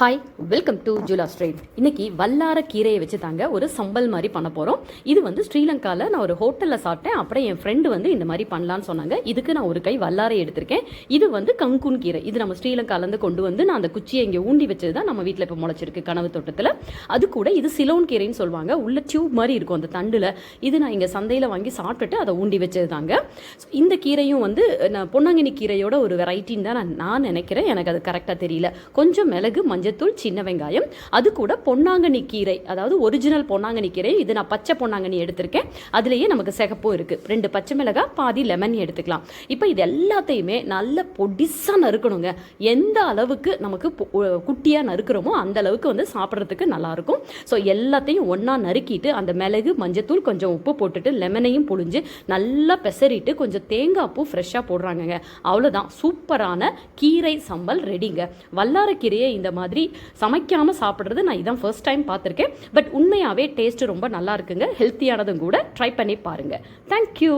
Hi welcome to ஜூலா street இன்னைக்கு வல்லார கீரையை வச்சு தாங்க ஒரு சம்பல் மாதிரி பண்ண போகிறோம் இது வந்து ஸ்ரீலங்காவில் நான் ஒரு ஹோட்டலில் சாப்பிட்டேன். அப்புறம் என் ஃப்ரெண்டு வந்து இந்த மாதிரி பண்ணலான்னு சொன்னாங்க. இதுக்கு நான் ஒரு கை வல்லாரை எடுத்திருக்கேன். இது வந்து கங்குன் கீரை. இது நம்ம ஸ்ரீலங்காலேருந்து கொண்டு வந்து நான் அந்த குச்சியை இங்கே ஊண்டி வச்சது தான் நம்ம வீட்டில் இப்போ முளைச்சிருக்கு கனவு தோட்டத்தில். அது கூட இது சிலோன் கீரைன்னு சொல்லுவாங்க. உள்ள டியூப் மாதிரி இருக்கும் அந்த தண்டில். இது நான் இங்கே சந்தையில் வாங்கி சாப்பிட்டுட்டு அதை ஊண்டி வச்சது தாங்க இந்த கீரையும் வந்து நான் பொன்னாங்கினி கீரையோட ஒரு வெரைட்டின்னு தான் நான் நான் நினைக்கிறேன். எனக்கு அது கரெக்டாக தெரியல. கொஞ்சம் மிளகு மஞ்சள் மஞ்சத்தூள் சின்ன வெங்காயம். அது கூட பொன்னாங்கண்ணி கீரை. அதாவது ஒரிஜினல் பொன்னாங்கண்ணி கீரை. இது நான் பச்சை பொன்னாங்கண்ணி எடுத்திருக்கேன். அதுலேயே நமக்கு சிகப்பும் இருக்குது ரெண்டு பச்சை மிளகாய் பாதி லெமன் எடுத்துக்கலாம். இப்போ இது எல்லாத்தையுமே நல்ல பொடிசாக நறுக்கணுங்க. எந்த அளவுக்கு நமக்கு குட்டியாக நறுக்கிறோமோ அந்த அளவுக்கு வந்து சாப்பிட்றதுக்கு நல்லாயிருக்கும். ஸோ எல்லாத்தையும் ஒன்றா நறுக்கிட்டு அந்த மிளகு மஞ்சத்தூள் கொஞ்சம் உப்பு போட்டுட்டு லெமனையும் புழிஞ்சு நல்லா பெசரிட்டு கொஞ்சம் தேங்காய் பூ ஃப்ரெஷ்ஷாக போடுறாங்கங்க. அவ்வளோதான் சூப்பரான கீரை சம்பல் ரெடிங்க வல்லாரக்கீரையை கீரையை இந்த மாதிரி சமைக்காமல் சாப்பிட்றது நான் இதான் ஃபர்ஸ்ட் டைம் பார்த்துருக்கேன். பட் உண்மையாகவே டேஸ்ட்டு ரொம்ப நல்லா இருக்குங்க. ஹெல்த்தியானதும் கூட. ட்ரை பண்ணி பாருங்கள் தேங்க்யூ